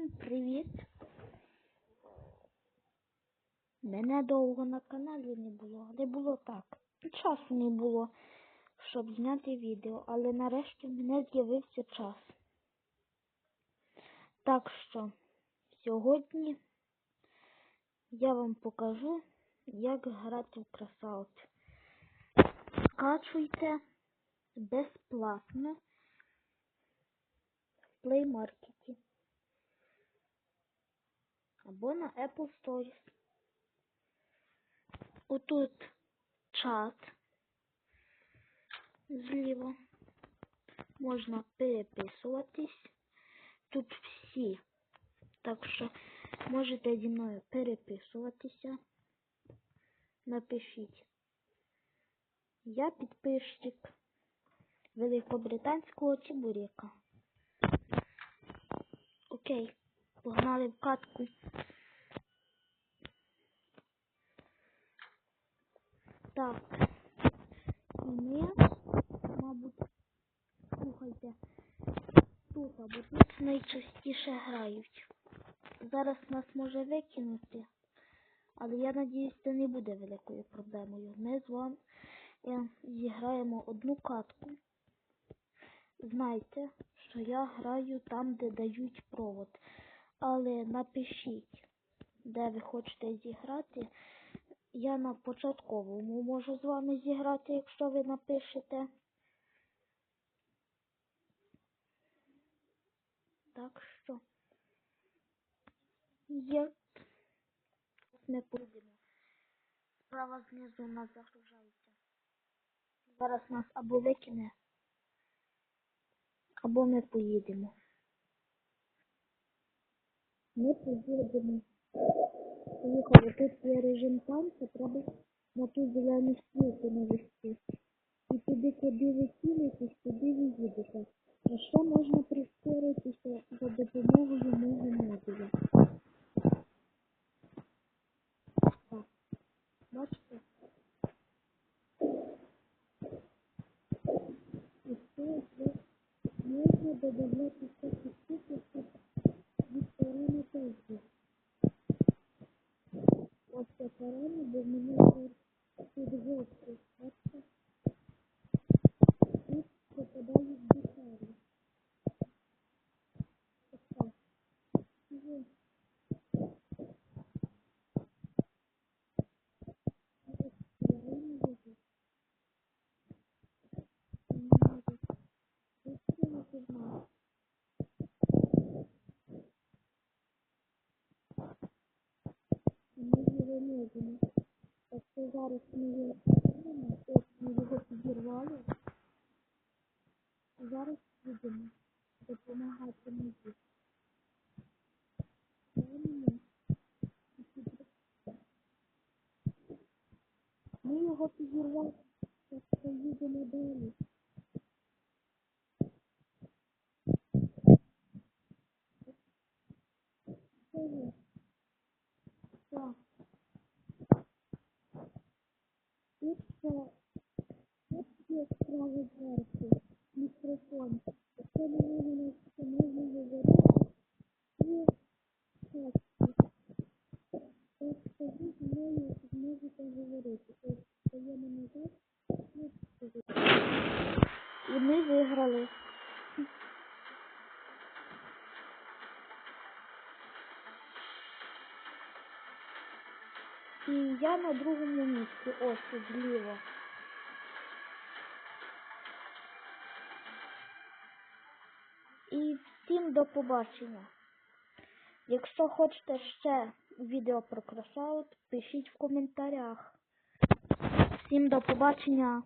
Всім привіт! Мене довго на каналі не було, але було так. Часу не було, щоб зняти відео, але нарешті в мене з'явився час. Так що сьогодні я вам покажу, як грати в красаут. Скачуйте безплатно в Market або на Apple Stories. Отут чат зліва. Можна переписуватись. Тут всі. Так що можете зі мною переписуватися. Напишіть. Я підписчик великобританського чебурека. Окей, погнали в катку. Так. І ми, мабуть, слухайте, тут, або тут найчастіше грають. Зараз нас може викинути, але я надіюсь, це не буде великою проблемою. Ми з вами е, зіграємо одну катку. Знайте, що я граю там, де дають провод. Але напишіть, де ви хочете зіграти. Я на початковому можу з вами зіграти, якщо ви напишете. Так що є. Ми поїдемо. Справа знизу нас загружається. Зараз нас або викине, або ми поїдемо. Ми поїдемо. Поїхали, тут є режим танцю, треба на ту зелену стрілку навести. І туди, куди ви цілитесь, туди ви їдете. А ще можна прискоритися за допомогою мого модуля. Так. Бачите? І це вже можна додавати всякі штуки, сторони теж був. Ось ця корона, бо в мене тут тут гості. Тут попадають деталі. Ось так. Ось. Ось корона лежить. Не можу. Ось це не знаю. Можемо. Якщо зараз ми підірвемо, ось ми його підірвали, зараз будемо допомагати мені. Ми його підірвали, якщо їдемо далі. Тут є справа зверху мікрофон. Нього не можна говорити, і тексти. Що ви з мною зможете говорити. Тобто даємо назад, і ми виграли. І я на другому місці, ось тут. І всім до побачення. Якщо хочете ще відео про кросаут, пишіть в коментарях. Всім до побачення.